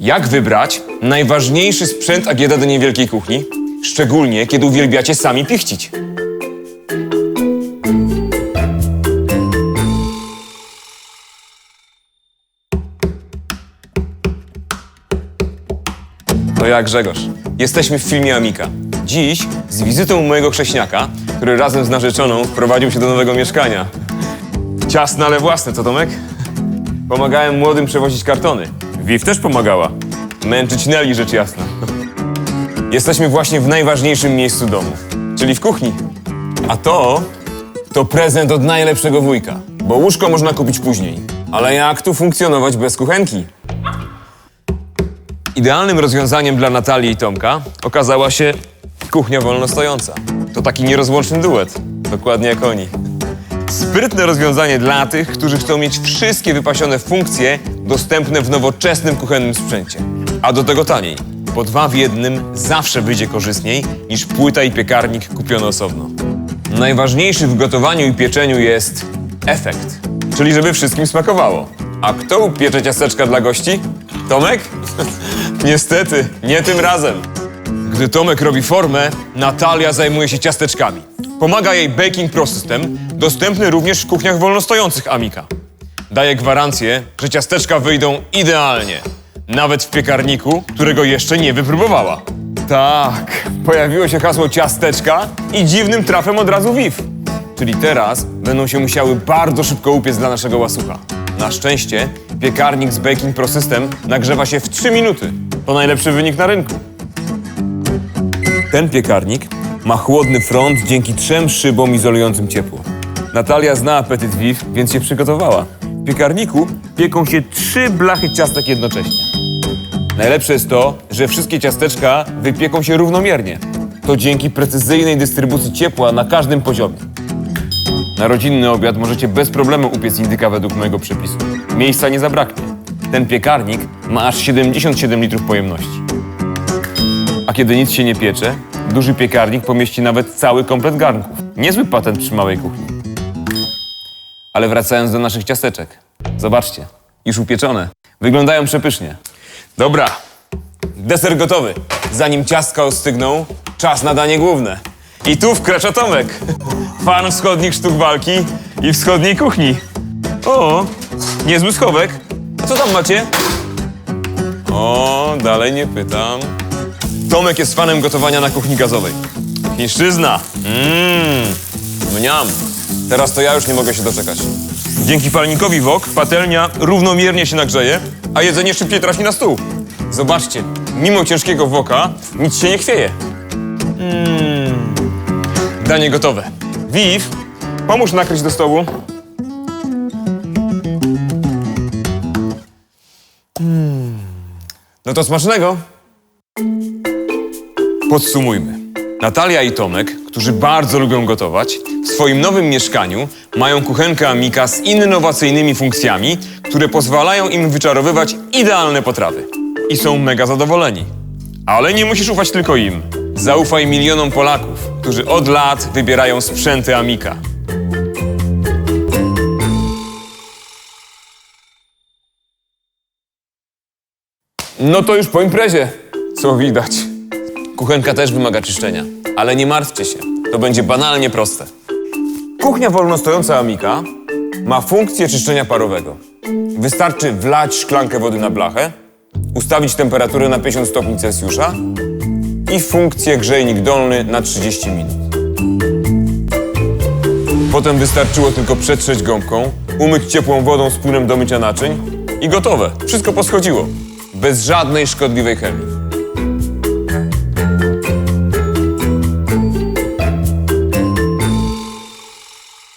Jak wybrać najważniejszy sprzęt AGD do niewielkiej kuchni? Szczególnie, kiedy uwielbiacie sami pichcić. To jak Grzegorz. Jesteśmy w filmie Amika. Dziś z wizytą mojego chrześniaka, który razem z narzeczoną wprowadził się do nowego mieszkania. Ciasne, ale własne, co Tomek? Pomagałem młodym przewozić kartony. Viv też pomagała. Męczyć Nelly, rzecz jasna. Jesteśmy właśnie w najważniejszym miejscu domu, czyli w kuchni. A to, to prezent od najlepszego wujka, bo łóżko można kupić później. Ale jak tu funkcjonować bez kuchenki? Idealnym rozwiązaniem dla Natalii i Tomka okazała się kuchnia wolnostojąca. To taki nierozłączny duet, dokładnie jak oni. Sprytne rozwiązanie dla tych, którzy chcą mieć wszystkie wypasione funkcje dostępne w nowoczesnym kuchennym sprzęcie. A do tego taniej. Po dwa w jednym zawsze wyjdzie korzystniej niż płyta i piekarnik kupione osobno. Najważniejszy w gotowaniu i pieczeniu jest efekt, czyli żeby wszystkim smakowało. A kto upiecze ciasteczka dla gości? Tomek? Niestety, nie tym razem. Gdy Tomek robi formę, Natalia zajmuje się ciasteczkami. Pomaga jej Baking Pro System, dostępny również w kuchniach wolnostojących Amika. Daje gwarancję, że ciasteczka wyjdą idealnie. Nawet w piekarniku, którego jeszcze nie wypróbowała. Tak, pojawiło się hasło ciasteczka i dziwnym trafem od razu Viv. Czyli teraz będą się musiały bardzo szybko upiec dla naszego łasucha. Na szczęście piekarnik z Baking Pro System nagrzewa się w 3 minuty. To najlepszy wynik na rynku. Ten piekarnik ma chłodny front dzięki trzem szybom izolującym ciepło. Natalia zna apetyt Viv, więc się przygotowała. W piekarniku pieką się trzy blachy ciastek jednocześnie. Najlepsze jest to, że wszystkie ciasteczka wypieką się równomiernie. To dzięki precyzyjnej dystrybucji ciepła na każdym poziomie. Na rodzinny obiad możecie bez problemu upiec indyka według mojego przepisu. Miejsca nie zabraknie. Ten piekarnik ma aż 77 litrów pojemności. A kiedy nic się nie piecze, duży piekarnik pomieści nawet cały komplet garnków. Niezły patent przy małej kuchni. Ale wracając do naszych ciasteczek. Zobaczcie, już upieczone. Wyglądają przepysznie. Dobra, deser gotowy. Zanim ciastka ostygną, czas na danie główne. I tu wkracza Tomek. Fan wschodnich sztuk walki i wschodniej kuchni. O, niezły schowek. Co tam macie? O, dalej nie pytam. Tomek jest fanem gotowania na kuchni gazowej. Chińszczyzna. Mmm, mniam. Teraz to ja już nie mogę się doczekać. Dzięki palnikowi wok patelnia równomiernie się nagrzeje, a jedzenie szybciej trafi na stół. Zobaczcie, mimo ciężkiego woka nic się nie chwieje. Mmm. Danie gotowe. Viv, pomóż nakryć do stołu. Mm. No to smacznego. Podsumujmy. Natalia i Tomek, którzy bardzo lubią gotować, w swoim nowym mieszkaniu mają kuchenkę Amika z innowacyjnymi funkcjami, które pozwalają im wyczarowywać idealne potrawy. I są mega zadowoleni. Ale nie musisz ufać tylko im. Zaufaj milionom Polaków, którzy od lat wybierają sprzęty Amika. No to już po imprezie. Co widać. Kuchenka też wymaga czyszczenia, ale nie martwcie się, to będzie banalnie proste. Kuchnia wolnostojąca Amika ma funkcję czyszczenia parowego. Wystarczy wlać szklankę wody na blachę, ustawić temperaturę na 50 stopni Celsjusza i funkcję grzejnik dolny na 30 minut. Potem wystarczyło tylko przetrzeć gąbką, umyć ciepłą wodą z płynem do mycia naczyń i gotowe. Wszystko poschodziło. Bez żadnej szkodliwej chemii.